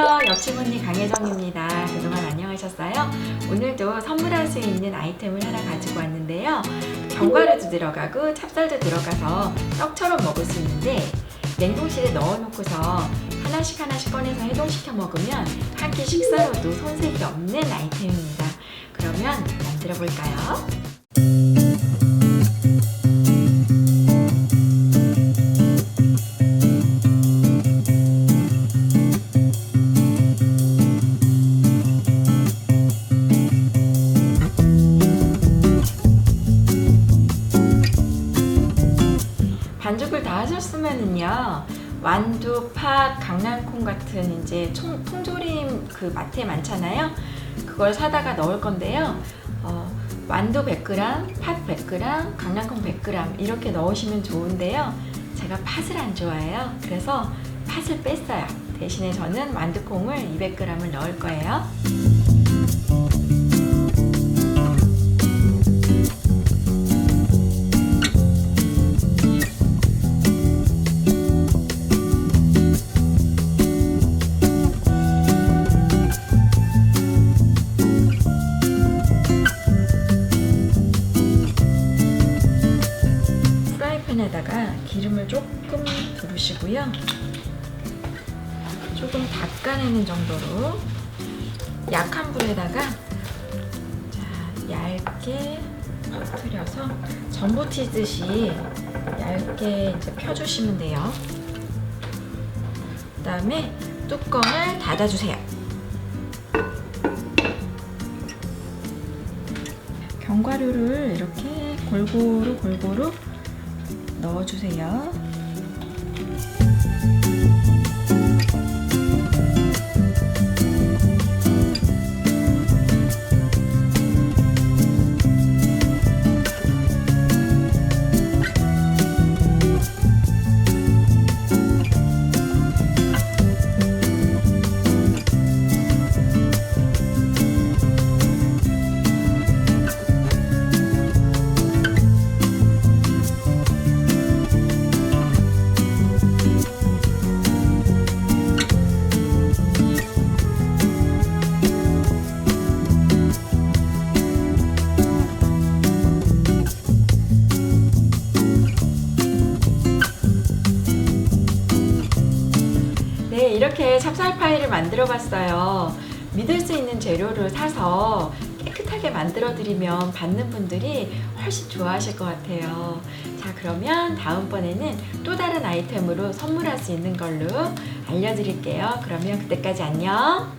안녕하세요. 옆집 언니 강혜정입니다. 그동안 안녕하셨어요? 오늘도 선물할 수 있는 아이템을 하나 가지고 왔는데요. 견과류도 들어가고 찹쌀도 들어가서 떡처럼 먹을 수 있는데 냉동실에 넣어놓고서 하나씩 하나씩 꺼내서 해동시켜 먹으면 한 끼 식사로도 손색이 없는 아이템입니다. 그러면 만들어 볼까요? 반죽을 다 하셨으면은요 완두, 팥, 강낭콩 같은 이제 총, 통조림 그 마트에 많잖아요. 그걸 사다가 넣을 건데요. 어, 완두 100g, 팥 100g, 강낭콩 100g 이렇게 넣으시면 좋은데요. 제가 팥을 안 좋아해요. 그래서 팥을 뺐어요. 대신에 저는 완두콩을 200g을 넣을 거예요. 기름을 조금 두르시고요. 조금 닦아내는 정도로 약한 불에다가 자, 얇게 퍼뜨려서 전부 튀듯이 얇게 이제 펴주시면 돼요. 그 다음에 뚜껑을 닫아주세요. 견과류를 이렇게 골고루 골고루 넣어주세요. 네, 이렇게 찹쌀파이를 만들어 봤어요. 믿을 수 있는 재료를 사서 깨끗하게 만들어 드리면 받는 분들이 훨씬 좋아하실 것 같아요. 자, 그러면 다음번에는 또 다른 아이템으로 선물할 수 있는 걸로 알려드릴게요. 그러면 그때까지 안녕.